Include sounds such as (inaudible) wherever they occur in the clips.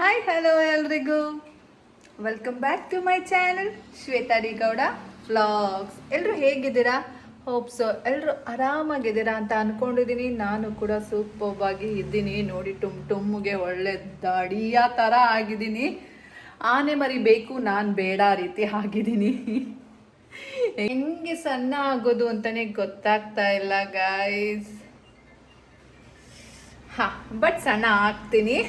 Hi hello ಎಲ್ರಿಗೂ. Welcome back to my channel Shweta D Gowda vlogs ಎಲ್ಲರೂ ಹೇಗಿದ್ದೀರಾ? ಹೋಪ್ಸು ಎಲ್ಲರೂ ಆರಾಮಾಗಿದ್ದೀರಾ ಅಂತ ಅನ್ಕೊಂಡಿದ್ದೀನಿ ನಾನು ಕೂಡ ಸೂಪರ್ ಆಗಿ ಇದ್ದೀನಿ. ನೋಡಿ, ಟುಮ್ ಟುಮ್ಗೆ ಒಳ್ಳೆ ದಡಿಯ ಥರ ಆಗಿದ್ದೀನಿ. ಆನೆ ಮರಿ ಬೇಕು, ನಾನು ಬೇಡ ರೀತಿ ಆಗಿದ್ದೀನಿ. ಹೆಂಗೆ ಸಣ್ಣ ಆಗೋದು ಅಂತಲೇ ಗೊತ್ತಾಗ್ತಾ ಇಲ್ಲ ಗಾಯ್ಸ್ ಹಾಂ ಬಟ್ ಸಣ್ಣ ಆಗ್ತೀನಿ.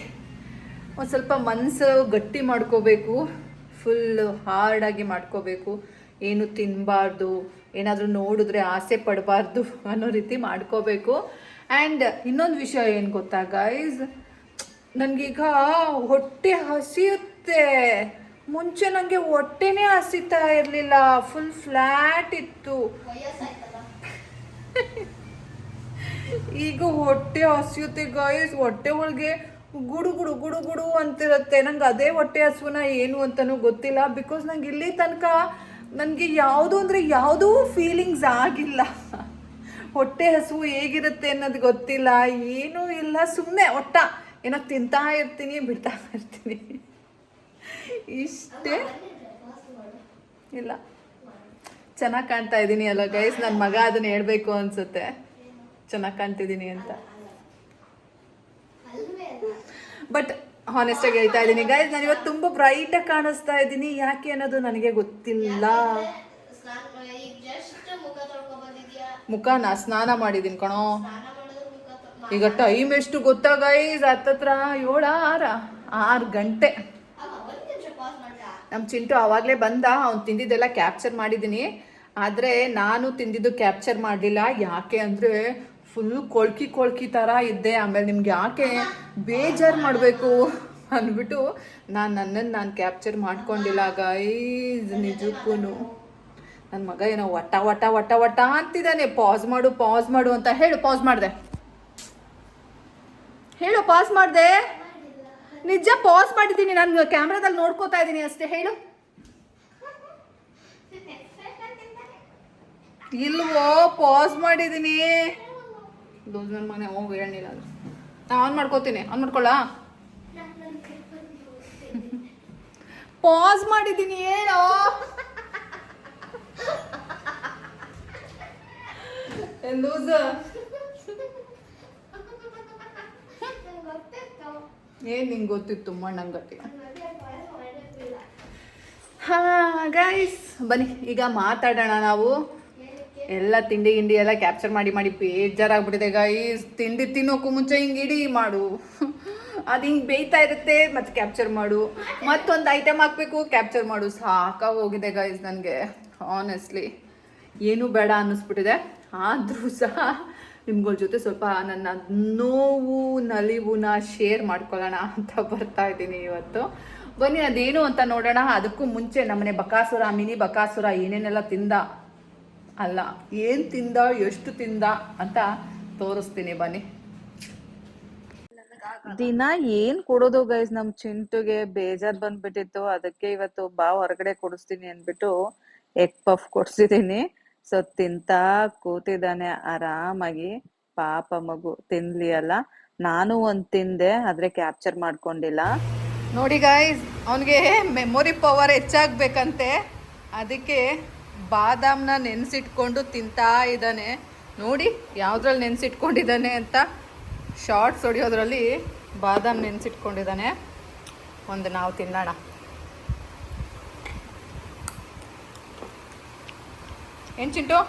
ಒಂದು ಸ್ವಲ್ಪ ಮನಸ್ಸು ಗಟ್ಟಿ ಮಾಡ್ಕೋಬೇಕು ಫುಲ್ ಹಾರ್ಡಾಗಿ ಮಾಡ್ಕೋಬೇಕು. ಏನು ತಿನ್ನಬಾರ್ದು ಏನಾದರೂ ನೋಡಿದ್ರೆ ಆಸೆ ಪಡಬಾರ್ದು ಅನ್ನೋ ರೀತಿ ಮಾಡ್ಕೋಬೇಕು. ಆ್ಯಂಡ್ ಇನ್ನೊಂದು ವಿಷಯ ಏನು ಗೊತ್ತಾ ಗೈಸ್ ನನಗೀಗ ಹೊಟ್ಟೆ ಹಸಿಯುತ್ತೆ. ಮುಂಚೆ ನನಗೆ ಹೊಟ್ಟೆನೇ ಹಸಿತಾ ಇರಲಿಲ್ಲ ಫುಲ್ ಫ್ಲ್ಯಾಟ್ ಇತ್ತು. (laughs) ಈಗ ಹೊಟ್ಟೆ ಹಸಿಯುತ್ತೆ ಗಾಯಸ್ ಹೊಟ್ಟೆ ಒಳಗೆ ಗುಡು ಗುಡು ಗುಡು ಗುಡು ಅಂತಿರುತ್ತೆ. ನಂಗೆ ಅದೇ ಹೊಟ್ಟೆ ಹಸುವನ ಏನು ಅಂತಲೂ ಗೊತ್ತಿಲ್ಲ. ಬಿಕಾಸ್ ನಂಗೆ ಇಲ್ಲಿ ತನಕ ನನಗೆ ಯಾವುದು ಅಂದರೆ ಯಾವುದೂ ಫೀಲಿಂಗ್ಸ್ ಆಗಿಲ್ಲ. ಹೊಟ್ಟೆ ಹಸುವು ಹೇಗಿರುತ್ತೆ ಅನ್ನೋದು ಗೊತ್ತಿಲ್ಲ. ಏನೂ ಇಲ್ಲ. ಸುಮ್ಮನೆ ಒಟ್ಟ ಏನೋ ತಿಂತಾ ಇರ್ತೀನಿ, ಬಿಡ್ತಾ ಇರ್ತೀನಿ. ಇಷ್ಟೇ. ಇಲ್ಲ. ಚೆನ್ನಾಗಿ ಕಾಣ್ತಾ ಇದ್ದೀನಿ ಅಲ್ಲ ಗೈಸ್ ನನ್ನ ಮಗ ಅದನ್ನ ಹೇಳಬೇಕು ಅನ್ಸುತ್ತೆ. ಚೆನ್ನಾಗಿ ಕಾಣ್ತಿದ್ದೀನಿ ಅಂತ. ಬಟ್ ಹಾನೆಸ್ಟ್ ಆಗಿ ಹೇಳ್ತಾ ಇದ್ದೀನಿ ಗೈಸ್ ನಾನು ಇವತ್ತು ತುಂಬ ಬ್ರೈಟಾಗಿ ಕಾಣಿಸ್ತಾ ಇದ್ದೀನಿ. ಯಾಕೆ ಅನ್ನೋದು ನನಗೆ ಗೊತ್ತಿಲ್ಲ. ಮುಖನ ಸ್ನಾನ ಮಾಡಿದ್ದೀನಿ ಕಣೋ. ಈಗ ಟೈಮ್ ಎಷ್ಟು ಗೊತ್ತಾ ಗೈಸ್ ಹತ್ತತ್ರ ಏಳ ಆರ ಆರು ಗಂಟೆ. ನಮ್ಮ ಚಿಂಟು ಆವಾಗಲೇ ಬಂದ, ಅವ್ನು ತಿಂದಿದ್ದೆಲ್ಲ ಕ್ಯಾಪ್ಚರ್ ಮಾಡಿದ್ದೀನಿ. ಆದರೆ ನಾನು ತಿಂದಿದ್ದು ಕ್ಯಾಪ್ಚರ್ ಮಾಡಲಿಲ್ಲ. ಯಾಕೆ ಅಂದರೆ ಫುಲ್ ಕೊಳ್ಕಿ ಕೊಳ್ಕಿ ಥರ ಇದ್ದೆ. ಆಮೇಲೆ ನಿಮ್ಗೆ ಯಾಕೆ ಬೇಜಾರು ಮಾಡಬೇಕು ಅಂದ್ಬಿಟ್ಟು ನಾನು ನನ್ನನ್ನು ನಾನು ಕ್ಯಾಪ್ಚರ್ ಮಾಡ್ಕೊಂಡಿಲ್ಲ ಗೈಸ್ ನಿಜಕ್ಕೂ ನನ್ನ ಮಗ ಏನೋ ಒಟ್ಟ ವಟ ವಟ ವಟ ಅಂತಿದ್ದಾನೆ ಪಾಸ್ ಮಾಡು ಪಾಸ್ ಮಾಡು ಅಂತ ಹೇಳು ಪಾಸ್ ಮಾಡಿದೆ. ಹೇಳು ಪಾಸ್ ಮಾಡಿದೆ. ನಿಜ ಪಾಸ್ ಮಾಡಿದ್ದೀನಿ. ನಾನು ಕ್ಯಾಮ್ರಾದಲ್ಲಿ ನೋಡ್ಕೋತಾ ಇದ್ದೀನಿ ಅಷ್ಟೇ. ಹೇಳು. ಇಲ್ವೋ ಪಾಸ್ ಮಾಡಿದ್ದೀನಿ. ದೋಸ್ ಮನೆ ಹೋಗಿ ಹೇಳಿಲ್ಲ ಅದು ಆನ್ ಮಾಡ್ಕೋತೀನಿ, ಆನ್ ಮಾಡ್ಕೊಳ್ಳ ಪಾಸ್ ಮಾಡಿದ್ದೀನಿ ಏನೋ ಲೂಸ್. ಏನ್ ನಿಂಗೆ ಗೊತ್ತಿತ್ತು, ಮಣ್ಣಂಗೆ ಗೊತ್ತಿಲ್ಲ ನಂಗ್ ಅದೇ ಹಾ ಗೈಸ್ ಬನ್ನಿ, ಈಗ ಮಾತಾಡೋಣ ನಾವು? ಎಲ್ಲ ತಿಂಡಿ ಗಿಂಡಿ ಎಲ್ಲ ಕ್ಯಾಪ್ಚರ್ ಮಾಡಿ ಮಾಡಿ ಬೇಜಾರಾಗ್ಬಿಟ್ಟಿದೆ ಗಾಯ್ಸ್ ತಿಂಡಿ ತಿನ್ನೋಕ್ಕೂ ಮುಂಚೆ ಹಿಂಗೆ ಇಡೀ ಮಾಡು. ಅದು ಹಿಂಗೆ ಬೇಯ್ತಾ ಇರುತ್ತೆ, ಮತ್ತು ಕ್ಯಾಪ್ಚರ್ ಮಾಡು. ಮತ್ತೊಂದು ಐಟಮ್ ಹಾಕಬೇಕು ಕ್ಯಾಪ್ಚರ್ ಮಾಡು. ಸಾಕಾಗಿ ಹೋಗಿದೆ ಗಾಯ್ಸ್ ನನಗೆ. ಆನೆಸ್ಟ್ಲಿ ಏನೂ ಬೇಡ ಅನ್ನಿಸ್ಬಿಟ್ಟಿದೆ. ಆದರೂ ಸಹ ನಿಮ್ಗಳ ಜೊತೆ ಸ್ವಲ್ಪ ನನ್ನ ನೋವು ನಲಿವುನ ಶೇರ್ ಮಾಡ್ಕೊಳ್ಳೋಣ ಅಂತ ಬರ್ತಾ ಇದ್ದೀನಿ ಇವತ್ತು. ಬನ್ನಿ, ಅದೇನು ಅಂತ ನೋಡೋಣ. ಅದಕ್ಕೂ ಮುಂಚೆ ನಮ್ಮನೆ ಬಕಾಸುರ, ಮಿನಿ ಬಕಾಸುರ ಏನೇನೆಲ್ಲ ತಿಂದ ಅಲ್ಲ. ಏನು ತಿಂದ, ಎಷ್ಟು ತಿಂದ ಅಂತ ತೋರಿಸ್ತೀನಿ, ಬನ್ನಿ. ದಿನ ಏನ್ ಕೊಡೋದು ಗೈಸ್ ನಮ್ ಚಿಂಟುಗೆ ಬೇಜಾರ್ ಬಂದ್ಬಿಟ್ಟಿತ್ತು. ಅದಕ್ಕೆ ಇವತ್ತು ಬಾ ಹೊರಗಡೆ ಕೊಡಿಸ್ತೀನಿ ಅಂದ್ಬಿಟ್ಟು ಎಗ್ ಪಫ್ ಕೊಡ್ಸಿದೀನಿ ಸೊ ತಿಂತಾ ಕೂತಿದ್ದಾನೆ ಆರಾಮಾಗಿ. ಪಾಪ ಮಗು ತಿನ್ಲಿ ಅಲ್ಲ ನಾನು ಒಂದ್ ತಿಂದೆ, ಆದ್ರೆ ಕ್ಯಾಪ್ಚರ್ ಮಾಡ್ಕೊಂಡಿಲ್ಲ. ನೋಡಿ ಗಾಯ್ಸ್ ಅವನಿಗೆ ಮೆಮೊರಿ ಪವರ್ ಹೆಚ್ಚಾಗ್ಬೇಕಂತೆ. ಅದಕ್ಕೆ ಬಾದಾಮ್ನ ನೆನೆಸಿಟ್ಕೊಂಡು ತಿಂತಾ ಇದ್ದಾನೆ. ನೋಡಿ ಯಾವುದ್ರಲ್ಲಿ ನೆನೆಸಿಟ್ಕೊಂಡಿದ್ದಾನೆ ಅಂತ. ಶಾರ್ಟ್ಸ್ ಹೊಡಿಯೋದ್ರಲ್ಲಿ ಬಾದಾಮ್ ನೆನೆಸಿಟ್ಕೊಂಡಿದ್ದಾನೆ. ಒಂದು ನಾವು ತಿನ್ನೋಣ. ಏನು ಚಿಂಟು?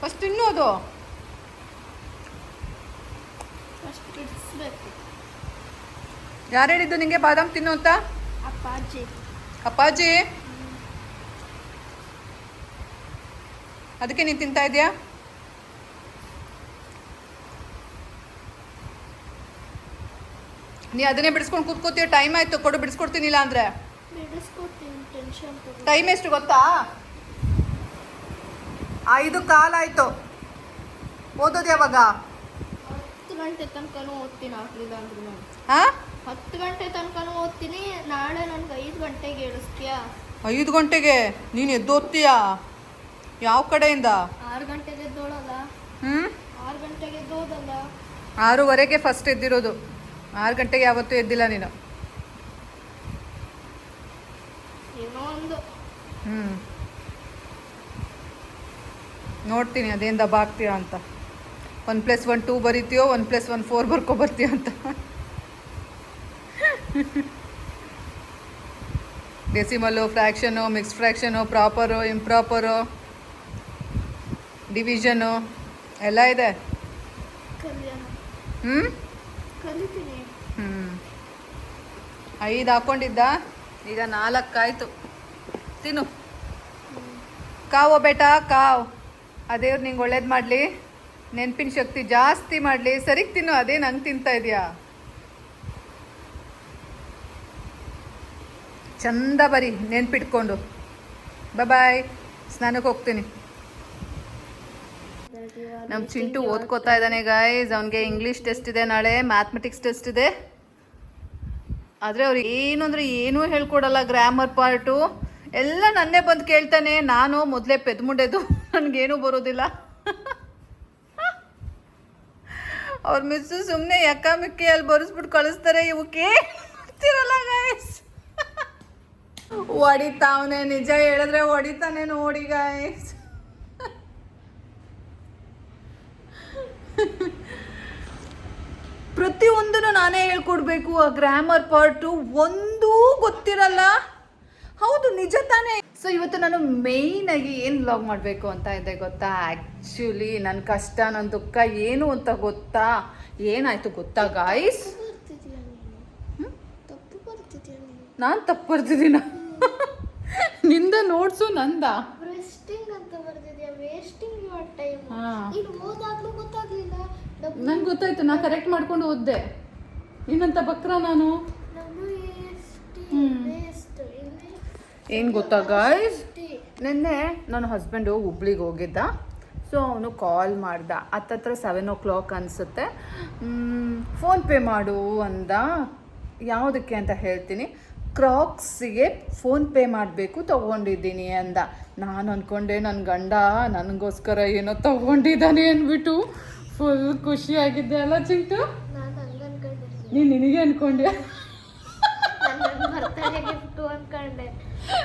ಫಸ್ಟ್ ತಿನ್ನೋದು. ಯಾರು ಹೇಳಿದ್ದು ನಿಮಗೆ ಬಾದಾಮ್ ತಿನ್ನು ಅಂತ? ಅಪ್ಪಾಜಿ. ಅಪ್ಪಾಜಿ? ಅದಕ್ಕೆ ನೀನು ತಿಂತಾ ಇದೆಯಾ? ನೀ ಅದನ್ನೇ ಬಿಡಿಸ್ಕೊಂಡು ಕೂತ್ಕೋತೀಯ ಟೈಮ್ ಆಯ್ತು ಕೊಡು ಬಿಡಿಸ್ಕೊಡ್ತೀನಿಲ್ಲ ಅಂದರೆ. ಟೈಮ್ ಎಷ್ಟು ಗೊತ್ತಾ? ಐದು ಕಾಲ ಆಯಿತು. ಓದೋದು ಯಾವಾಗ? ಹತ್ತು ಗಂಟೆ ತನಕನೂ ಓದ್ತೀನಿ ಆಗ್ಲಿಲ್ಲ ಅಂದ್ರೆ ನಾನು. ಹಾ? ಹತ್ತು ಗಂಟೆ ತನಕನೂ ಓದ್ತೀನಿ ನಾಳೆ ನನ್ಗೆ ಐದು ಗಂಟೆಗೆ ಏಳಿಸ್ತೀಯಾ? ಐದು ಗಂಟೆಗೆ? ನೀನು ಎದ್ದು ಓದ್ತೀಯಾ ಯಾವ ಕಡೆಯಿಂದ? ಆರು ಗಂಟೆಗೆ ಎದ್ದೋಳಲ್ಲ ಹ್ಞೂ ಆರು ಗಂಟೆಗೆ ಎದ್ದೋದಲ್ಲ ಆರೂವರೆಗೆ ಫಸ್ಟ್ ಎದ್ದಿರೋದು. ಆರು ಗಂಟೆಗೆ ಯಾವತ್ತೂ ಎದ್ದಿಲ್ಲ ನೀನು. ಏನೋ ಒಂದು. ಹ್ಞೂ ನೋಡ್ತೀನಿ ಅದೇನು ದಬ್ಬ ಆಗ್ತೀಯಾ ಅಂತ. ಒನ್ ಪ್ಲಸ್ ಒನ್ ಟೂ ಬರೀತೀಯೋ ಒನ್ ಪ್ಲಸ್ ಒನ್ ಫೋರ್ ಬರ್ಕೊ ಬರ್ತೀಯ ಅಂತ. Decimal fraction mix fraction proper improper division ಎಲ್ಲ ಇದೆ? ಹ್ಞೂ ಐದು ಹಾಕೊಂಡಿದ್ದ? ಈಗ ನಾಲ್ಕಾಯ್ತು. ತಿನ್ನು. ಕಾವು ಬೇಟ ಕಾವ್. ಆ ದೇವ್ರು ನಿಂಗೆ ಒಳ್ಳೇದು ಮಾಡಲಿ. ನೆನಪಿನ ಶಕ್ತಿ ಜಾಸ್ತಿ ಮಾಡಲಿ. ಸರಿ ತಿನ್ನು. ಅದೇ ನಂಗೆ ತಿಂತಾ ಇದೆಯಾ? ಚಂದ ಬರಿ. ನೆನ್ಪಿಟ್ಕೊಂಡು. ಬಾಯ್ ಸ್ನಾನಕ್ಕೆ ಹೋಗ್ತೀನಿ. ನಮ್ಮ ಚಿಂಟು ಓದ್ಕೋತಾ ಇದ್ದಾನೆ ಗಾಯ್ಸ್ ಅವನಿಗೆ ಇಂಗ್ಲೀಷ್ ಟೆಸ್ಟ್ ಇದೆ ನಾಳೆ ಮ್ಯಾಥಮೆಟಿಕ್ಸ್ ಟೆಸ್ಟ್ ಇದೆ. ಆದರೆ ಅವ್ರು ಏನು ಅಂದರೆ ಏನೂ ಹೇಳ್ಕೊಡಲ್ಲ ಗ್ರಾಮರ್ ಪಾರ್ಟು ಎಲ್ಲ ನನ್ನೇ ಬಂದು ಕೇಳ್ತಾನೆ. ನಾನು ಮೊದಲೇ ಪೆದ್ಮುಂಡೆದು. (laughs) ನನಗೇನೂ ಬರೋದಿಲ್ಲ. ಅವ್ರ ಮಿಸ್ಸು ಸುಮ್ಮನೆ ಮಿಕ್ಕಿ ಅಲ್ಲಿ ಬರೆಸ್ಬಿಟ್ಟು ಕಳಿಸ್ತಾರೆ. ಇವಕ್ಕೆ ಗೊತ್ತಿರಲ್ಲ ಗಾಯ್ಸ್ (laughs) ಹೊಡಿತಾವನೆ ನಿಜ ಹೇಳಿದ್ರೆ ಹೊಡಿತಾನೆ ನೋಡಿ ಗಾಯ್ಸ್ (laughs) ಪ್ರತಿಯೊಂದನ್ನು ನಾನೇ ಹೇಳ್ಕೊಡ್ಬೇಕು ಆ ಗ್ರಾಮರ್ ಪಾರ್ಟು ಒಂದೂ ಗೊತ್ತಿರಲ್ಲ. ಹೌದು ನಿಜ ತಾನೇ. ಸೊ ಇವತ್ತು ನಾನು ಮೇಯ್ನಾಗಿ ಆಗಿ ಏನು ವ್ಲಾಗ್ ಮಾಡಬೇಕು ಅಂತ ಇದೆ ಗೊತ್ತಾ? ಆ್ಯಕ್ಚುಲಿ ನನ್ನ ಕಷ್ಟ ನನ್ನ ದುಃಖ ಏನು ಅಂತ ಗೊತ್ತಾ? ಏನಾಯ್ತು ಗೊತ್ತಾ ಗಾಯ್ಸ್ ನೀನು? ತಪ್ಪು ಬರ್ತಿದ್ಯಾ ನಾನು? ತಪ್ಪು ಬರ್ತಿದ್ದೀನ (laughs) ನಿಂದ ನೋಡ್ಸು ನಂದ. ರೆಸ್ಟಿಂಗ್ ಅಂತ ಬರ್ತಿದ್ಯಾ ವೇಸ್ಟಿಂಗ್ ಯುವರ್ ಟೈಮ್ ಹಾ. ಓದಾಗ್ಲೂ ಗೊತ್ತಾಗ್ಲಿಲ್ಲ. ಡಬ್ಬು. ನಂಗೆ ಗೊತ್ತಾಯ್ತು ನಾ ಕರೆಕ್ಟ್ ಮಾಡ್ಕೊಂಡು ಓದ್ದೆ ಇನ್ನಂತ ಬಕ್ರ ನಾನು? ಏನು ಗೊತ್ತಾ ಗಾಯ್ಸ್. ನಿನ್ನೆ ನನ್ನ ಹಸ್ಬೆಂಡು ಹುಬ್ಳಿಗೆ ಹೋಗಿದ್ದ. ಸೊ ಅವನು ಕಾಲ್ ಮಾಡ್ದ. ಹತ್ತತ್ರ ಸೆವೆನ್ ಓ ಕ್ಲಾಕ್ ಅನಿಸುತ್ತೆ ಫೋನ್ಪೇ ಮಾಡು ಅಂದ. ಯಾವುದಕ್ಕೆ ಅಂತ ಹೇಳ್ತೀನಿ. ಕ್ರಾಕ್ಸಿಗೆ ಫೋನ್ಪೇ ಮಾಡಬೇಕು ತೊಗೊಂಡಿದ್ದೀನಿ ಅಂದ. ನಾನು ಅಂದ್ಕೊಂಡೆ ನನ್ನ ಗಂಡ ನನಗೋಸ್ಕರ ಏನೋ ತೊಗೊಂಡಿದ್ದಾನೆ ಅಂದ್ಬಿಟ್ಟು ಫುಲ್ ಖುಷಿಯಾಗಿದ್ದೆ ಅಲ್ಲ ಚಿಂಟು? ನಾನು ನೀನು ನಿನಗೆ ಅಂದ್ಕೊಂಡೆ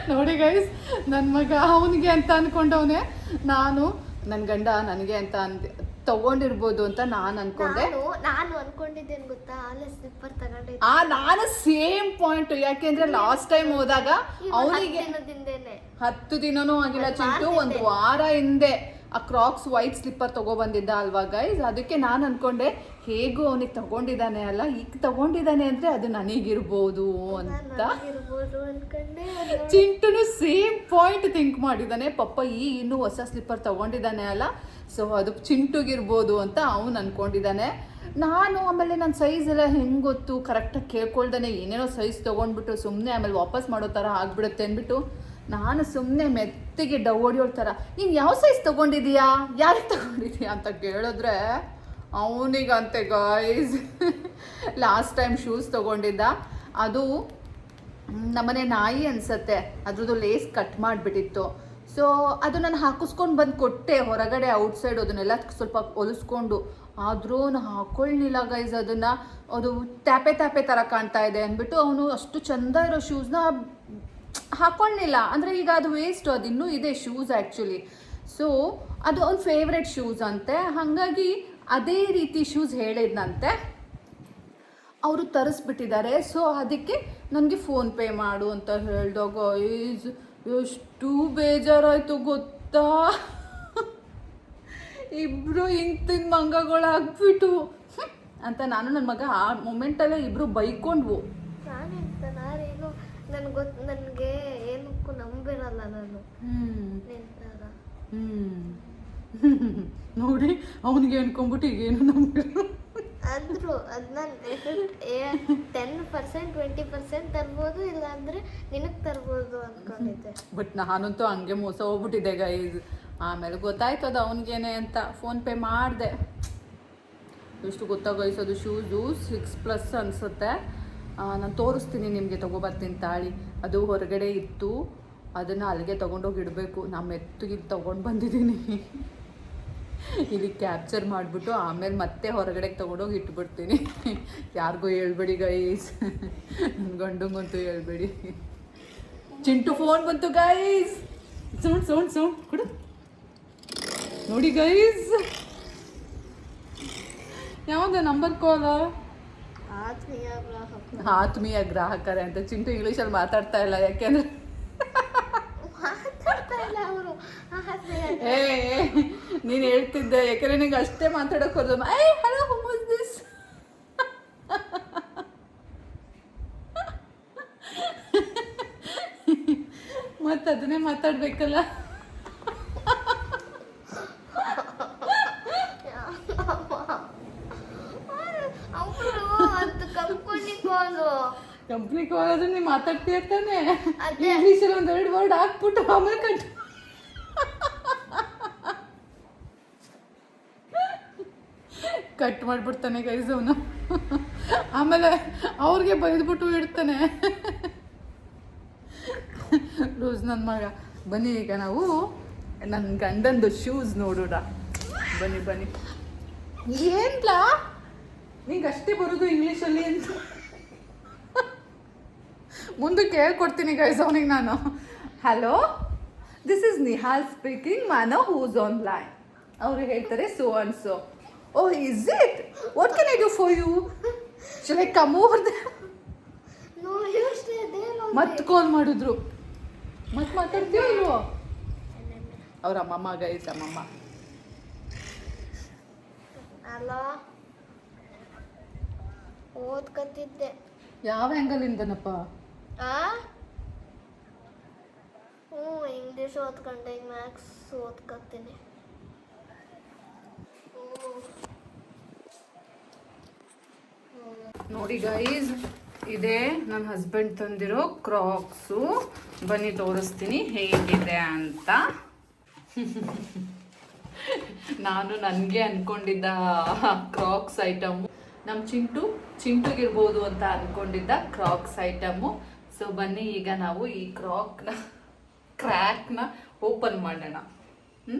ನೋಡಿ ಗೈಸ್ ನನ್ನ ಮಗ ಅವನಿಗೆ ಅಂತ ಅಂದ್ಕೊಂಡವನೇ ನಾನು ನನ್ನ ಗಂಡ ನನಗೆ ಅಂತ ಅಂದ್ ತಗೊಂಡಿರ್ಬೋದು ಅಂತ ನಾನು ಅನ್ಕೊಂಡೆ. ನಾನು ನಾನು ಅನ್ಕೊಂಡಿದ್ದೇನು ಗೊತ್ತಾ? ಅಲ್ಲೇ ಸ್ಲಿಪ್ಪರ್ ತಗೊಂಡೆ ಆ ನಾನು ಸೇಮ್ ಪಾಯಿಂಟ್ ಯಾಕೆಂದ್ರೆ ಲಾಸ್ಟ್ ಟೈಮ್ ಹೋದಾಗ ಅವನಿಗೆ ಹತ್ತು ದಿನನೂ ಆಗಿಲ್ಲ ಚಿಂಟು. ಒಂದು ವಾರ ಹಿಂದೆ. ಆ ಕ್ರಾಕ್ಸ್ ವೈಟ್ ಸ್ಲಿಪ್ಪರ್ ತಗೊಬಂದಿದ್ದ ಅಲ್ವಾ ಗೈಸ್ ಅದಕ್ಕೆ ನಾನು ಅನ್ಕೊಂಡೆ ಹೇಗೂ ಅವನಿಗೆ ತಗೊಂಡಿದ್ದಾನೆ ಅಲ್ಲ ಈಗ ತಗೊಂಡಿದ್ದಾನೆ ಅಂದ್ರೆ ಅದು ನನಗಿರ್ಬೋದು ಅಂತ. ಚಿಂಟುನು ಸೇಮ್ ಪಾಯಿಂಟ್ ಥಿಂಕ್ ಮಾಡಿದ್ದಾನೆ ಪಪ್ಪ ಈ ಇನ್ನೂ ಹೊಸ ಸ್ಲಿಪ್ಪರ್ ತಗೊಂಡಿದ್ದಾನೆ ಅಲ್ಲ ಸೊ ಅದು ಚಿಂಟುಗಿರ್ಬೋದು ಅಂತ ಅವನು ಅಂದ್ಕೊಂಡಿದ್ದಾನೆ ನಾನು ಆಮೇಲೆ ನನ್ನ ಸೈಜ್ ಎಲ್ಲ ಹೆಂಗೆ ಗೊತ್ತು? ಕರೆಕ್ಟಾಗಿ ಕೇಳ್ಕೊಳ್ದಾನೆ. ಏನೇನೋ ಸೈಜ್ ತೊಗೊಂಡ್ಬಿಟ್ಟು ಸುಮ್ಮನೆ ಆಮೇಲೆ ವಾಪಸ್ ಮಾಡೋ ಥರ ಆಗ್ಬಿಡುತ್ತೆ ಅಂದ್ಬಿಟ್ಟು ನಾನು ಸುಮ್ಮನೆ ಮೆತ್ತಿಗೆ ಡವೋಡಿಯೋ ಥರ ನೀನು ಯಾವ ಸೈಜ್ ತೊಗೊಂಡಿದೀಯಾ? ಯಾರಿಗೆ ತೊಗೊಂಡಿದೀಯಾ ಅಂತ ಕೇಳಿದ್ರೆ ಅವನಿಗಂತೆ ಗಾಯ್ಸ್ ಲಾಸ್ಟ್ (laughs) ಟೈಮ್ ಶೂಸ್ ತೊಗೊಂಡಿದ್ದ. ಅದು ನಮ್ಮನೆ ನಾಯಿ ಅನಿಸತ್ತೆ. ಅದ್ರದ್ದು ಲೇಸ್ ಕಟ್ ಮಾಡಿಬಿಟ್ಟಿತ್ತು. ಸೊ ಅದು ನಾನು ಹಾಕಿಸ್ಕೊಂಡು ಬಂದು ಕೊಟ್ಟೆ. ಹೊರಗಡೆ ಔಟ್ಸೈಡ್ ಅದನ್ನೆಲ್ಲ ಸ್ವಲ್ಪ ಹೊಲಿಸ್ಕೊಂಡು. ಆದರೂ ನಾನು ಹಾಕೊಳ್ಳಿಲ್ಲ ಗೈಸ್ ಅದನ್ನು. ಅದು ತ್ಯಾಪೆ ತ್ಯಾಪೆ ಥರ ಕಾಣ್ತಾ ಇದೆ ಅಂದ್ಬಿಟ್ಟು ಅವನು ಅಷ್ಟು ಚಂದ ಇರೋ ಶೂಸ್ನ ಹಾಕೊಳ್ಳಿಲ್ಲ ಅಂದರೆ ಈಗ ಅದು ವೇಸ್ಟು ಅದು ಇನ್ನೂ ಇದೆ ಶೂಸ್ ಆ್ಯಕ್ಚುಲಿ ಸೊ ಅದು ಅವ್ನ ಫೇವ್ರೆಟ್ ಶೂಸ್ ಅಂತೆ. ಹಾಗಾಗಿ ಅದೇ ರೀತಿ ಶೂಸ್ ಹೇಳಿದ್ನಂತೆ. ಅವರು ತರಿಸ್ಬಿಟ್ಟಿದ್ದಾರೆ. ಸೊ ಅದಕ್ಕೆ ನನಗೆ ಫೋನ್ಪೇ ಮಾಡು ಅಂತ ಹೇಳಿದಾಗ ಈಸ್ ಎಷ್ಟು ಬೇಜಾರಾಯಿತು ಗೊತ್ತಾ? (laughs) ಇಬ್ಬರು ಹಿಂಗೆ ತಿಂದು ಮಂಗಗಳಾಗ್ಬಿಟ್ಟು. ಅಂತ ನಾನು ನನ್ನ ಮಗ ಆ ಮೊಮೆಂಟಲ್ಲೇ ಇಬ್ಬರು ಬೈಕೊಂಡ್ವು. ನನ್ಗೆ ಗೊತ್ತು ನನಗೆ ಏನಕ್ಕೂ ನಂಬಿರಲ್ಲ ನಾನು. ಹ್ಮ್. (laughs) ನೋಡಿ ಅವನಿಗೆ ಅನ್ಕೊಂಬಿಟ್ಟು ಈಗೇನು ನಂಬಿರು ಅಂದ್ರು ಅದನ್ನ ಟೆನ್ ಪರ್ಸೆಂಟ್ ಟ್ವೆಂಟಿ ಪರ್ಸೆಂಟ್ ತರ್ಬೋದು ಇಲ್ಲ ಅಂದ್ರೆ ನಿನಗೆ ತರ್ಬೋದು ಅನ್ಕೊಂಡಿದ್ದೆ. ಬಟ್ ನಾನಂತೂ ಹಂಗೆ ಮೋಸ ಹೋಗ್ಬಿಟ್ಟಿದ್ದೆ ಗೈಸ್ ಆಮೇಲೆ ಗೊತ್ತಾಯ್ತು ಅದು ಅವನಿಗೇನೆ ಅಂತ. ಫೋನ್ಪೇ ಮಾಡಿದೆ. ಎಷ್ಟು ಗೊತ್ತಾ ಗೈಸ್ ಅದು ಶೂಸು ಸಿಕ್ಸ್ ಪ್ಲಸ್ ಅನಿಸುತ್ತೆ. ನಾನು ತೋರಿಸ್ತೀನಿ ನಿಮಗೆ ತೊಗೊಬರ್ತೀನಿ ತಾಳಿ. ಅದು ಹೊರಗಡೆ ಇತ್ತು. ಅದನ್ನು ಅಲ್ಲಿಗೆ ತೊಗೊಂಡೋಗಿ ಇಡಬೇಕು. ನಾ ಎತ್ತಿಗೆ ತೊಗೊಂಡು ಬಂದಿದ್ದೀನಿ. ಇಲ್ಲಿ ಕ್ಯಾಪ್ಚರ್ ಮಾಡಿಬಿಟ್ಟು ಆಮೇಲೆ ಮತ್ತೆ ಹೊರಗಡೆ ತೊಗೊಂಡೋಗಿ ಇಟ್ಬಿಡ್ತೀನಿ. ಯಾರಿಗೂ ಹೇಳ್ಬೇಡಿ ಗೈಸ್ ಗಂಡಂಗಂತೂ ಹೇಳ್ಬೇಡಿ. ಚಿಂಟು ಫೋನ್ ಬಂತು ಗೈಸ್ ಸೌಂಡ್ ಸೌಂಡ್ ಸೌಂಡ್. ಕೊಡು. ನೋಡಿ ಗೈಸ್ ಯಾವುದೇ ನಂಬರ್ ಕಾಲ್ ಆತ್ಮೀಯ ಗ್ರಾಹಕ ಆತ್ಮೀಯ ಗ್ರಾಹಕರೇ ಅಂತ ಚಿಂಟು ಇಂಗ್ಲೀಷಲ್ಲಿ ಮಾತಾಡ್ತಾ ಇಲ್ಲ ಯಾಕೆಂದ್ರೆ ಏ ನೀನು ಹೇಳ್ತಿದ್ದೆ ಯಾಕಂದ್ರೆ ನಿಂಗೆ ಅಷ್ಟೇ ಮಾತಾಡಕ್ ಹೋದ ಐ ಹಲೋ ಹೂ ದಿಸ್ ಮತ್ತೆ ಅದನ್ನೇ ಮಾತಾಡ್ಬೇಕಲ್ಲ ಅವರು ಅದು ಕಂಪನಿ ಕಾಲು ಕಂಪ್ನಿ ಕಾಲ್ ಆದ್ರೆ ನೀನು ಮಾತಾಡ್ತೀಯ ತಾನೆ ಒಂದ್ ಇಂಗ್ಲೀಷಲ್ಲಿ ಒಂದೆರಡು ವರ್ಡ್ ಹಾಕ್ಬಿಟ್ಟು ಆಮೇಲೆ ಕಟ್ ಕಟ್ ಮಾಡ್ಬಿಡ್ತಾನೆ ಗೈಸ್ ಅವನು. ಆಮೇಲೆ ಅವ್ರಿಗೆ ಬೈದ್ಬಿಟ್ಟು ಇಡ್ತಾನೆ. ಲೂಸ್ ನನ್ನ ಮಗ. ಬನ್ನಿ ಈಗ ನಾವು ನನ್ನ ಗಂಡಂದು ಶೂಸ್ ನೋಡೋಣ. ಬನ್ನಿ ಬನ್ನಿ. ಏನ್ಲಾ? ನಿಂಗೆ ಅಷ್ಟೇ ಬರೋದು ಇಂಗ್ಲೀಷಲ್ಲಿ ಅಂತ. ಮುಂದಕ್ಕೆ ಹೇಳ್ಕೊಡ್ತೀನಿ ಗೈಸ್ ಅವನಿಗೆ ನಾನು. Hello this is Nihal speaking man who's on line ಅವರು ಹೇಳ್ತಾರೆ so and so oh is it what can I do for you shall I come over the ಮತ್ತೆ ಕಾಲ್ ಮಾಡಿದ್ರು. ಮತ್ತೆ ಮಾತಾಡ್ತೀವಿ ಇಲ್ವೋ? ಅವ್ರ ಅಮ್ಮಮ್ಮ ಗೈಸ್ ಅಮ್ಮಮ್ಮ. ಅಲ್ಲ ಓದ್ಕತ್ತಿದ್ದೆ. ಯಾವ ಆ್ಯಂಗಲಿಂದನಪ್ಪ ಆ? ಹ್ಞೂ, ಇಂಗ್ಲೀಷ್ ಓದ್ಕೊಂಡೆ ಈಗ ಮ್ಯಾಕ್ಸ್ ಓದ್ಕತ್ತೀನಿ ನೋಡಿ ಗೈಸ್ ಇದೆ ನನ್ನ ಹಸ್ಬೆಂಡ್ ತಂದಿರೋ ಕ್ರಾಕ್ಸು ಬನ್ನಿ ತೋರಿಸ್ತೀನಿ ಹೇಗಿದೆ ಅಂತ. ನಾನು ನನಗೆ ಅನ್ಕೊಂಡಿದ್ದ ಕ್ರಾಕ್ಸ್ ಐಟಮು ನಮ್ಮ ಚಿಂಟು ಚಿಂಟುಗಿರ್ಬೋದು ಅಂತ ಅನ್ಕೊಂಡಿದ್ದ ಕ್ರಾಕ್ಸ್ ಐಟಮು ಸೊ ಬನ್ನಿ ಈಗ ನಾವು ಈ ಕ್ರಾಕ್ನ ಕ್ರ್ಯಾಕ್ನ ಓಪನ್ ಮಾಡೋಣ. ಹ್ಞೂ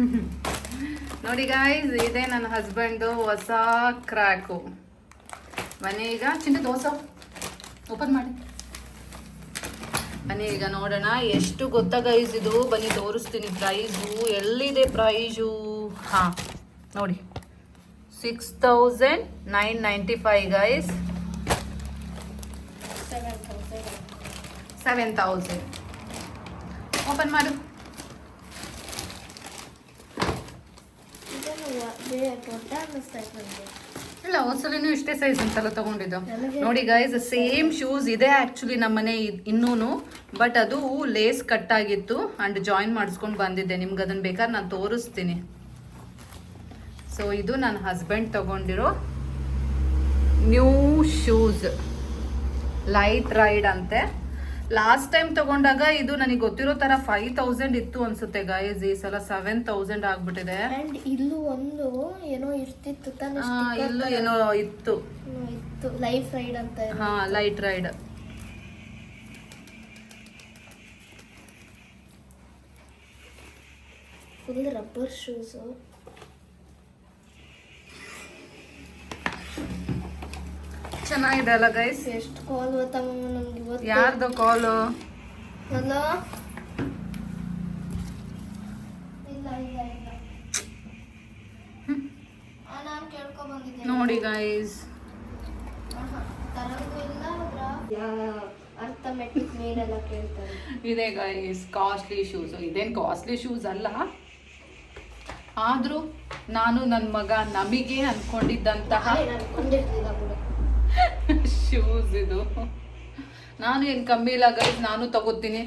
(laughs) ನೋಡಿ ಗಾಯ್ಸ್ ಇದೆ ನನ್ನ ಹಸ್ಬೆಂಡು ಹೊಸ ಕ್ರ್ಯಾಕು ಮನೆ ಈಗ ಚಿನ್ನ ದೋಸೆ ಓಪನ್ ಮಾಡಿ. ಬನ್ನಿ ಈಗ ನೋಡೋಣ ಎಷ್ಟು ಗೊತ್ತಾ ಗೈಸ್ ಇದು? ಬನ್ನಿ ತೋರಿಸ್ತೀನಿ ಪ್ರೈಸು ಎಲ್ಲಿದೆ ಪ್ರೈಸು ಹಾಂ ನೋಡಿ. Six thousand nine ninety five guys seven thousand seven thousand open ಮಾಡು ಇದನ್ನು ಬೇರೆ ದೊಡ್ಡ ಅನ್ನಿಸ್ತಾ ಇತ್ತು ನನಗೆ ಇಲ್ಲ ಒಂದ್ಸಲಿನೂ ಇಷ್ಟೇ ಸೈಜ್ ಅಂತಲ್ಲ ತಗೊಂಡಿದ್ದು. ನೋಡಿ ಗೈಸ್ ಸೇಮ್ ಶೂಸ್ ಇದೆ ಆಕ್ಚುಲಿ ನಮ್ಮನೆ ಇನ್ನೂನು ಬಟ್ ಅದು ಲೇಸ್ ಕಟ್ ಆಗಿತ್ತು ಅಂಡ್ ಜಾಯಿನ್ ಮಾಡಿಸ್ಕೊಂಡು ಬಂದಿದ್ದೆ. ನಿಮ್ಗೆ ಅದನ್ನ ಬೇಕಾದ್ರೆ ನಾನು ತೋರಿಸ್ತೀನಿ. ಸೊ ಇದು ನನ್ನ ಹಸ್ಬೆಂಡ್ ತಗೊಂಡಿರೋ ನ್ಯೂ ಶೂಸ್ ಲೈಟ್ ರೈಡ್ ಅಂತೆ. ಲಾಸ್ಟ್ ಟೈಮ್ ತಗೊಂಡಾಗ ಇದು ನನಗೆ ಗೊತ್ತಿರೋ ತರ ಫೈವ್ ತೌಸಂಡ್ ಇತ್ತು ಅನ್ಸುತ್ತೆ ಗೈಸ್ ಈ ಸಲ ಸೆವೆನ್ ತೌಸಂಡ್ ಆಗ್ಬಿಟ್ಟಿದೆ. ಇಲ್ಲೂ ಒಂದು ಏನೋ ಇರ್ತಿತ್ತು ಇಲ್ಲೂ ಏನೋ ಇತ್ತು. ಲೈಫ್ ರೈಡ್ ಅಂತ. ಹಾ lite ride full rubber shoes ಚೆನ್ನಾಗಿದೆ ಅಲ್ಲ ಗೈಸ್ ಎಷ್ಟು ಕಾಲ್ ಗೊತ್ತಮ್ಮ ನಮ್ಗೆ ಇವತ್ತು ಯಾರ್ದು ಕಾಲ್ ಹಲೋ ನೋಡಿ ಗೈಸ್ ಇದೆ ಗೈಸ್ ಕಾಸ್ಟ್ಲಿ ಶೂಸ್ ಇದೇನು ಕಾಸ್ಟ್ಲಿ ಶೂಸ್ ಅಲ್ಲ. ಆದ್ರೂ ನಾನು ನನ್ನ ಮಗ ನಮಗೆ ಬಿಡು ಶೂಸ್ ಇದು. ನಾನು ಏನು ಕಮ್ಮಿ ಇಲ್ಲ ಗೈಸ್ ನಾನು ತಗೋತೀನಿ.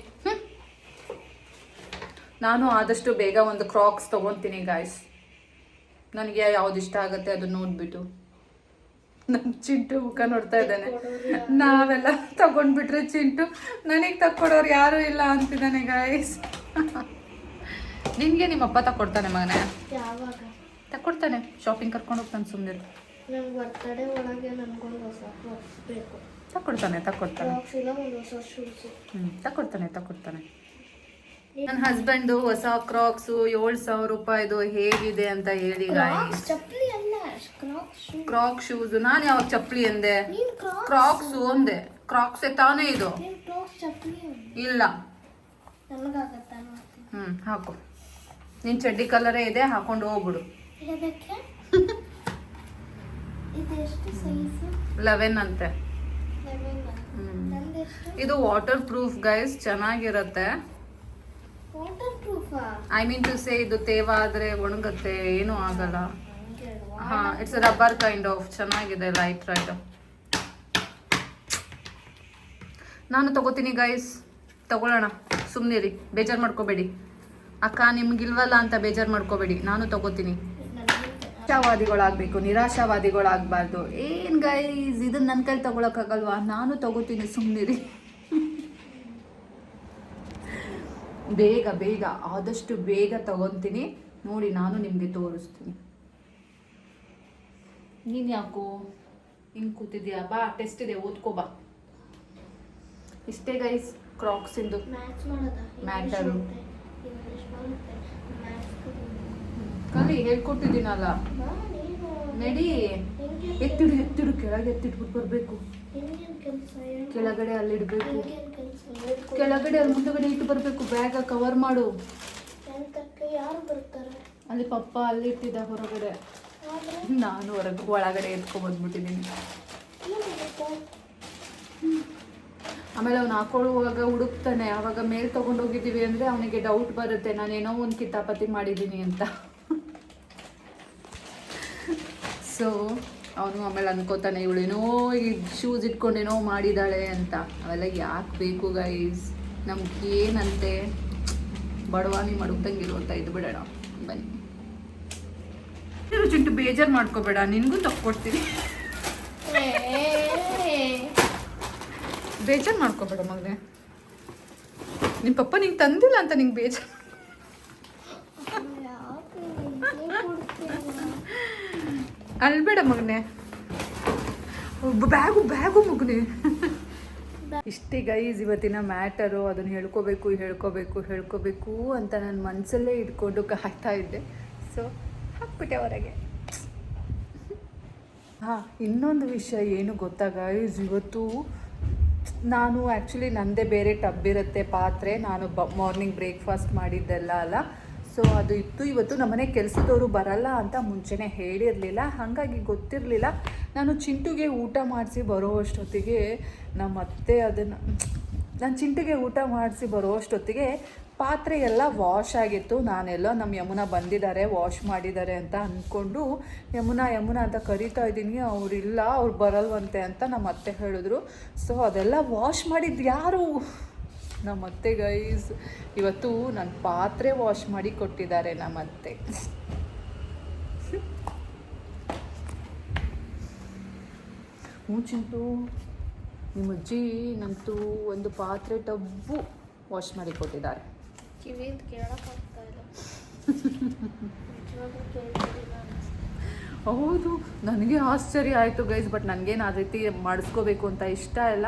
ನಾನು ಆದಷ್ಟು ಬೇಗ ಒಂದು ಕ್ರಾಕ್ಸ್ ತಗೊತೀನಿ ಗಾಯ್ಸ್ ನನಗೆ ಯಾವ್ದು ಇಷ್ಟ ಆಗುತ್ತೆ ಅದು ನೋಡ್ಬಿಟ್ಟು. ನಮ್ಮ ಚಿಂಟು ಮುಖ ನೋಡ್ತಾ ಇದ್ದಾನೆ. ನಾವೆಲ್ಲ ತಗೊಂಡ್ಬಿಟ್ರೆ ಚಿಂಟು ನನಗೆ ತಕ್ಕೊಡೋರು ಯಾರು ಇಲ್ಲ? ಅಂತಿದ್ದಾನೆ ಗಾಯ್ಸ್ ನಿನಗೆ ನಿಮ್ಮಪ್ಪ ತಕ್ಕೊಡ್ತಾನೆ ಮಗನೇ? ಯಾವಾಗ? ತಕ್ಕೊಡ್ತಾನೆ. ಶಾಪಿಂಗ್ ಕರ್ಕೊಂಡು ಹೋಗ್ತಾನೆ ಸುಮ್ಮನೆ ಬರ್ತಡೇ ಒಳಗೆ ನನ್ಗೊಂದು ಹೊಸ ಬೇಕು. ತಕ್ಕೊಡ್ತಾನೆ ತಕ್ಕೊಡ್ತಾನೆ ಕ್ಲಾಕ್ಸ್ ಇಲ್ಲ ಒಂದು ಹೊಸ ಶೂಸು ಹ್ಞೂ ತಕ್ಕೊಡ್ತಾನೆ ತಕ್ಕೊಡ್ತಾನೆ ನನ್ನ ಹಸ್ಬೆಂಡು ಹೊಸ ಕ್ರಾಕ್ಸು ಏಳು ಸಾವಿರ ರೂಪಾಯಿದು ಹೇಗಿದೆ ಅಂತ ಹೇಳಿ ಗಾಯ್ಸ್ ಚಪ್ಪಲಿ ಅಲ್ಲ ಕ್ರಾಕ್ಸ್ ಶೂ ಕ್ರಾಕ್ ಶೂಸ್ ನಾನು ಯಾವಾಗ ಚಪ್ಪಲಿ ಅಂದೆ? ನೀನ್ ಕ್ರಾಕ್ಸ್ ಕ್ರಾಕ್ಸು ಅಂದೆ ಕ್ರಾಕ್ಸೇ ತಾನೇ ಇದು. ನೀನ್ ಕ್ರಾಕ್ಸ್ ಚಪ್ಪಲಿ ಅಂದೆ ಇಲ್ಲ. ಹ್ಮ್ ಹಾಕು. ನಿನ್ ಚಡ್ಡಿ ಕಲರೇ ಇದೆ ಹಾಕೊಂಡು ಹೋಗ್ಬಿಡು. ಲೆವೆನ್ ಅಂತೆ. ಇದು ವಾಟರ್ ಪ್ರೂಫ್ ಗೈಸ್ ಚೆನ್ನಾಗಿರತ್ತೆ ಐ ಮೀನ್ ಟು ಸೇ ಇದು ತೇವ ಆದ್ರೆ ಒಣಗತ್ತೆ ಏನೂ ಆಗಲ್ಲ. ಹಾ ಇಟ್ಸ್ ರಬ್ಬರ್ ಕೈಂಡ್ ಆಫ್ ಚೆನ್ನಾಗಿದೆ ಲೈಟ್ ರೈಟ್ ನಾನು ತಗೋತೀನಿ ಗೈಸ್ ತಗೊಳ್ಳೋಣ. ಸುಮ್ಮನಿರಿ ಬೇಜಾರು ಮಾಡ್ಕೋಬೇಡಿ. ಅಕ್ಕ ನಿಮ್ಗಿಲ್ವಲ್ಲ ಅಂತ ಬೇಜಾರು ಮಾಡ್ಕೋಬೇಡಿ. ನಾನು ತಗೋತೀನಿ. ನಿರಾಶಾವಾದಿಗಳಾಗಬೇಕು ನಿರಾಶಾವಾದಿಗಳಾಗಬಾರ್ದು. ಏನು ಗೈಸ್ ಇದನ್ನ ನನ್ನ ಕೈಲಿ ತಗೊಳಕ್ಕಾಗಲ್ವಾ? ನಾನು ತಗೋತೀನಿ ಸುಮ್ಮನಿರಿ ಬೇಗ ಬೇಗ ಆದಷ್ಟು ಬೇಗ ತಗೊತೀನಿ. ನೋಡಿ ನಾನು ನಿಮಗೆ ತೋರಿಸ್ತೀನಿ. ನೀನು ಯಾಕೋ ಹಿಂಗೆ ಕೂತಿದ್ಯಾ? ಬಾ ಟೆಸ್ಟ್ ಇದೆ ಓದ್ಕೋ ಬಾ. ಇಷ್ಟೇ ಗೈಸ್ ಕ್ರಾಕ್ಸ್ ಇಂದು ಮ್ಯಾಥ್ಸ್ ಮಾಡೋದ Matter. ಇಂಗ್ಲಿಷ್ ಬರುತ್ತೆ ಮ್ಯಾಥ್ಸ್ ಕಲಿ ಹೇಳ್ಕೊಟ್ಟಿದ್ದೀನಲ್ಲ. ನಡಿ. ಎತ್ತಿಡು ಎತ್ತಿಡು, ಕೆಳಗೆ ಎತ್ತಿಟ್ಬಿಟ್ಟು ಬರಬೇಕು. ಕೆಳಗಡೆ ಅಲ್ಲಿ ಇಡಬೇಕು. ಕೆಳಗಡೆ ಅಲ್ಲಿ ಮುಂದಗಡೆ ಇಟ್ಟು ಬರಬೇಕು. ಬ್ಯಾಗ ಕವರ್ ಮಾಡು. ಅಲ್ಲಿ ಪಪ್ಪ ಅಲ್ಲಿ ಇಟ್ಟಿದ್ದ ಹೊರಗಡೆ. ನಾನು ಹೊರಗೆ, ಒಳಗಡೆ ಎತ್ಕೊಂಡ್ ಬಂದ್ಬಿಟ್ಟಿದ್ದೀನಿ. ಆಮೇಲೆ ಅವ್ನು ಹಾಕೊಳ್ಳುವಾಗ ಹುಡುಕ್ತಾನೆ. ಅವಾಗ ಮೇಲ್ ತೊಗೊಂಡೋಗಿದ್ದೀವಿ ಅಂದರೆ ಅವನಿಗೆ ಡೌಟ್ ಬರುತ್ತೆ. ನಾನೇನೋ ಒಂದು ಕಿತಾಪತಿ ಮಾಡಿದ್ದೀನಿ ಅಂತ. ಸೊ ಅವನು ಆಮೇಲೆ ಅನ್ಕೋತಾನೆ ಇವಳೇನೋ ಈ ಶೂಸ್ ಇಟ್ಕೊಂಡೇನೋ ಮಾಡಿದ್ದಾಳೆ ಅಂತ. ಅವೆಲ್ಲ ಯಾಕೆ ಬೇಕು ಗೈಸ್ ನಮ್ಗೆ ಏನಂತೆ? ಬಡವಾನಿ ಮಡುಕ್ದಂಗಿರು ಅಂತ ಇದು ಬಿಡೋಣ. ಬನ್ನಿ. ಚಿಂಟು ಬೇಜಾರು ಮಾಡ್ಕೋಬೇಡ ನಿನಗೂ ತಕ್ಕೊಡ್ತೀನಿ ಬೇಜಾರು ಮಾಡ್ಕೋಬೇಡ ಮಗನೇ. ನಿಮ್ಮ ಪಪ್ಪ ನಿಂಗೆ ತಂದಿಲ್ಲ ಅಂತ ನಿಂಗೆ ಬೇಜಾರು ಯಾಕೆ ನೀನೇ ಕೊಡ್ತೀಯ? ಅಲ್ಬೇಡ ಮಗನೆ. ಬ್ಯಾಗು ಬ್ಯಾಗು ಮಗನೆ. ಇಷ್ಟೇ ಗೈಸ್ ಇವತ್ತಿನ ಮ್ಯಾಟರು, ಅದನ್ನು ಹೇಳ್ಕೋಬೇಕು ಹೇಳ್ಕೋಬೇಕು ಹೇಳ್ಕೋಬೇಕು ಅಂತ ನನ್ನ ಮನಸ್ಸಲ್ಲೇ ಇಟ್ಕೊಂಡು ಕಾಯ್ತಾ ಇದ್ದೆ. ಸೊ ಹಾಕ್ಬಿಟ್ಟೆ ಹೊರಗೆ. ಹಾಂ, ಇನ್ನೊಂದು ವಿಷಯ ಏನು ಗೊತ್ತಾ ಗೈಸ್ ಇವತ್ತು ನಾನು ಆ್ಯಕ್ಚುಲಿ ನನ್ನದೇ ಬೇರೆ ಟಬ್ ಇರುತ್ತೆ, ಪಾತ್ರೆ. ನಾನು ಬ ಮಾರ್ನಿಂಗ್ ಬ್ರೇಕ್ಫಾಸ್ಟ್ ಮಾಡಿದ್ದೆಲ್ಲ ಅಲ್ಲ. ಸೊ ಅದು ಇತ್ತು. ಇವತ್ತು ನಮ್ಮನೆ ಕೆಲಸದವರು ಬರಲ್ಲ ಅಂತ ಮುಂಚೆನೇ ಹೇಳಿರಲಿಲ್ಲ. ಹಾಗಾಗಿ ಗೊತ್ತಿರಲಿಲ್ಲ. ನಾನು ಚಿಂಟುಗೆ ಊಟ ಮಾಡಿಸಿ ಬರೋ ಅಷ್ಟೊತ್ತಿಗೆ ನಮ್ಮ ಅತ್ತೆ ಅದನ್ನು ನಾನು ಚಿಂಟುಗೆ ಊಟ ಮಾಡಿಸಿ ಬರೋ ಅಷ್ಟೊತ್ತಿಗೆ ಪಾತ್ರೆ ಎಲ್ಲ ವಾಶ್ ಆಗಿತ್ತು. ನಾನೆಲ್ಲ ನಮ್ಮ ಯಮುನಾ ಬಂದಿದ್ದಾರೆ ವಾಶ್ ಮಾಡಿದ್ದಾರೆ ಅಂತ ಅಂದ್ಕೊಂಡು ಯಮುನಾ ಯಮುನಾ ಅಂತ ಕರಿತಾ ಇದ್ದೀನಿ. ಅವರಿಲ್ಲ ಅವ್ರು ಬರಲ್ವಂತೆ ಅಂತ ನಮ್ಮ ಅತ್ತೆ ಹೇಳಿದ್ರು. ಸೊ ಅದೆಲ್ಲ ವಾಶ್ ಮಾಡಿದ್ದು ಯಾರು? ನಮ್ಮ ಅತ್ತೆ ಗೈಸ್ ಇವತ್ತು ನನ್ನ ಪಾತ್ರೆ ವಾಶ್ ಮಾಡಿ ಕೊಟ್ಟಿದ್ದಾರೆ ನಮ್ಮ ಅತ್ತೆ. ಹ್ಞೂ ಚಿಂಟು. ನಿಮ್ಮ ಅಜ್ಜಿ ನಂತೂ ಒಂದು ಪಾತ್ರೆ ಟಬ್ಬು ವಾಶ್ ಮಾಡಿ ಕೊಟ್ಟಿದ್ದಾರೆ. ಹೌದು ನನಗೆ ಆಶ್ಚರ್ಯ ಆಯಿತು ಗೈಸ್ ಬಟ್ ನನಗೇನು ಆ ರೀತಿ ಮಾಡಿಸ್ಕೋಬೇಕು ಅಂತ ಇಷ್ಟ ಇಲ್ಲ.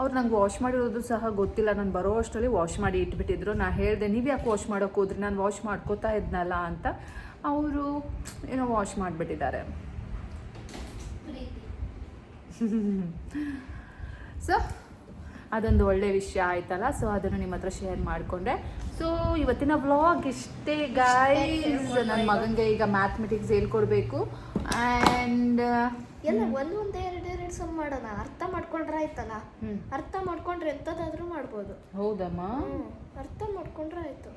ಅವ್ರು ನಂಗೆ ವಾಶ್ ಮಾಡಿರೋದು ಸಹ ಗೊತ್ತಿಲ್ಲ. ನಾನು ಬರೋ ಅಷ್ಟರಲ್ಲಿ ವಾಶ್ ಮಾಡಿ ಇಟ್ಬಿಟ್ಟಿದ್ರು. ನಾನು ಹೇಳಿದೆ, ನೀವು ಯಾಕೆ ವಾಶ್ ಮಾಡೋಕೆ ಹೋದ್ರಿ? ನಾನು ವಾಶ್ ಮಾಡ್ಕೋತಾ ಇದ್ನಲ್ಲ ಅಂತ ಅವರು, ಏನೋ ವಾಶ್ ಮಾಡಿಬಿಟ್ಟಿದ್ದಾರೆ. ಸೊ (laughs) ಅದೊಂದು ಒಳ್ಳೆ ವಿಷಯ ಆಯ್ತಲ್ಲ. ಸೊ ಅದನ್ನು ನಿಮ್ಮ ಹತ್ರ ಶೇರ್ ಮಾಡಿಕೊಂಡೆ. ಸೊ ಇವತ್ತಿನ ವ್ಲಾಗ್ ಇಷ್ಟೇ ಗಾಯ್ಸ್ ನನ್ನ ಮಗನಿಗೆ ಈಗ ಮ್ಯಾಥಮೆಟಿಕ್ಸ್ ಹೇಳ್ಕೊಡ್ಬೇಕು. ಆ್ಯಂಡ್ ಎಲ್ಲ ಒಂದು ಒಂದು ಎರಡು ಎರಡು ಸಮ್ ಮಾಡೋಣ. ಅರ್ಥ ಮಾಡ್ಕೊಂಡ್ರೆ ಆಯ್ತಲ್ಲ? ಅರ್ಥ ಮಾಡ್ಕೊಂಡ್ರೆ ಎಂಥದ್ದಾದ್ರೂ ಮಾಡ್ಬೋದು. ಹೌದಮ್ಮ? ಅರ್ಥ ಮಾಡ್ಕೊಂಡ್ರೆ ಆಯ್ತು.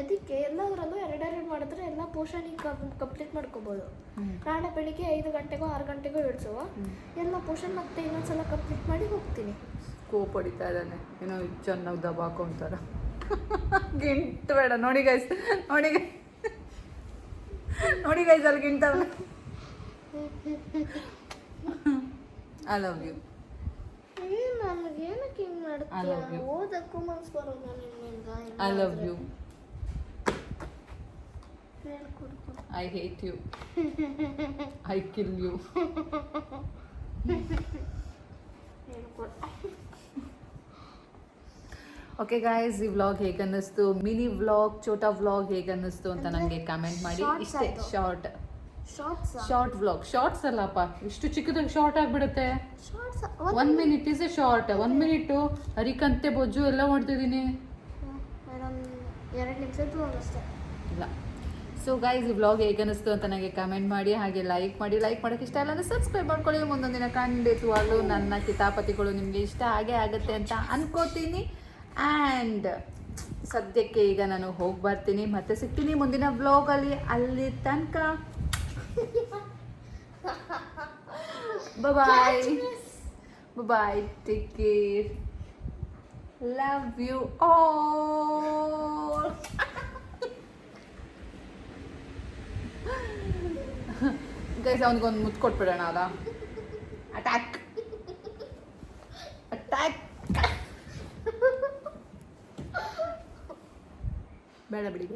ಅದಕ್ಕೆ ಎಲ್ಲದರಲ್ಲೂ ಎರಡೆರಡು ಮಾಡಿದ್ರೆ ಎಲ್ಲ ಪೋರ್ಷನ್ ಕಂಪ್ಲೀಟ್ ಮಾಡ್ಕೋಬೋದು. ನಾಳೆ ಬೆಳಿಗ್ಗೆ ಐದು ಗಂಟೆಗೋ ಆರು ಗಂಟೆಗೋ ಇಳಿಸುವ ಎಲ್ಲ ಪೋರ್ಷನ್ ಮತ್ತೆ ಇನ್ನೊಂದ್ಸಲ ಕಂಪ್ಲೀಟ್ ಮಾಡಿ ಹೋಗ್ತೀನಿ. ಕೋಪ್ ಹೊಡಿತಾ ಇದ್ದಾನೆ. ಏನೋ ಚೆನ್ನಾಗಿ ದಬಾಕೊಂತಾರ (laughs) ಗಿಂಟ್ ಬೇಡ. ನೋಡಿ ಗೈಸ್ ನೋಡಿ. ನೋಡಿ ಗೈಸ್ ಅಲ್ಲಿ ಗಿಂಟವನ I love you I love you I hate you I kill you okay guys ಈ ವ್ಲಾಗ್ ಹೇಗೆ ಅನ್ನಿಸ್ತು? ಮಿನಿ ವ್ಲಾಗ್ ಛೋಟಾ ವ್ಲಾಗ್ ಹೇಗೆ ಅನ್ನಿಸ್ತು ಅಂತ ನನಗೆ ಕಮೆಂಟ್ ಮಾಡಿ. ಇಷ್ಟೇ ಶಾರ್ಟ್ ಶಾರ್ಟ್ ವ್ಲಾಗ್ ಶಾರ್ಟ್ಸ್ ಅಲ್ಲಪ್ಪ ಇಷ್ಟು ಚಿಕ್ಕದಾಗಿ ಶಾರ್ಟ್ ಆಗಿಬಿಡುತ್ತೆ. One minute is a short one minute ಹರಿಕಂತೆ ಬೊಜ್ಜು ಎಲ್ಲ ಮಾಡ್ತಿದ್ದೀನಿ ಇಲ್ಲ. ಸೊ ಗೈಸ್ ಈ ವ್ಲಾಗ್ ಹೇಗೆ ಅನ್ನಿಸ್ತು ಅಂತ ನನಗೆ ಕಮೆಂಟ್ ಮಾಡಿ ಹಾಗೆ ಲೈಕ್ ಮಾಡಿ ಲೈಕ್ ಮಾಡೋಕ್ಕೆ ಇಷ್ಟ ಇಲ್ಲ ಅಂದರೆ ಸಬ್ಸ್ಕ್ರೈಬ್ ಮಾಡ್ಕೊಳ್ಳಿ. ಮುಂದೊಂದಿನ ಖಂಡಿತವಾಗ್ಲೂ ನನ್ನ ಕಿತಾಪತಿಗಳು ನಿಮಗೆ ಇಷ್ಟ ಆಗೇ ಆಗುತ್ತೆ ಅಂತ ಅನ್ಕೋತೀನಿ. ಆ್ಯಂಡ್ ಸದ್ಯಕ್ಕೆ ಈಗ ನಾನು ಹೋಗಿ ಬರ್ತೀನಿ ಮತ್ತೆ ಸಿಗ್ತೀನಿ ಮುಂದಿನ ವ್ಲಾಗಲ್ಲಿ ಅಲ್ಲಿ. ತನಕ. Bye bye take care love you all guys ಅವನಿಗೊಂದು ಮುತ್ತು ಕೊಟ್ಬಿಡೋಣ ಅದ. ಅಟ್ಯಾಕ್ ಅಟ್ಯಾಕ್ ಬೇಡ ಬಿಡಿ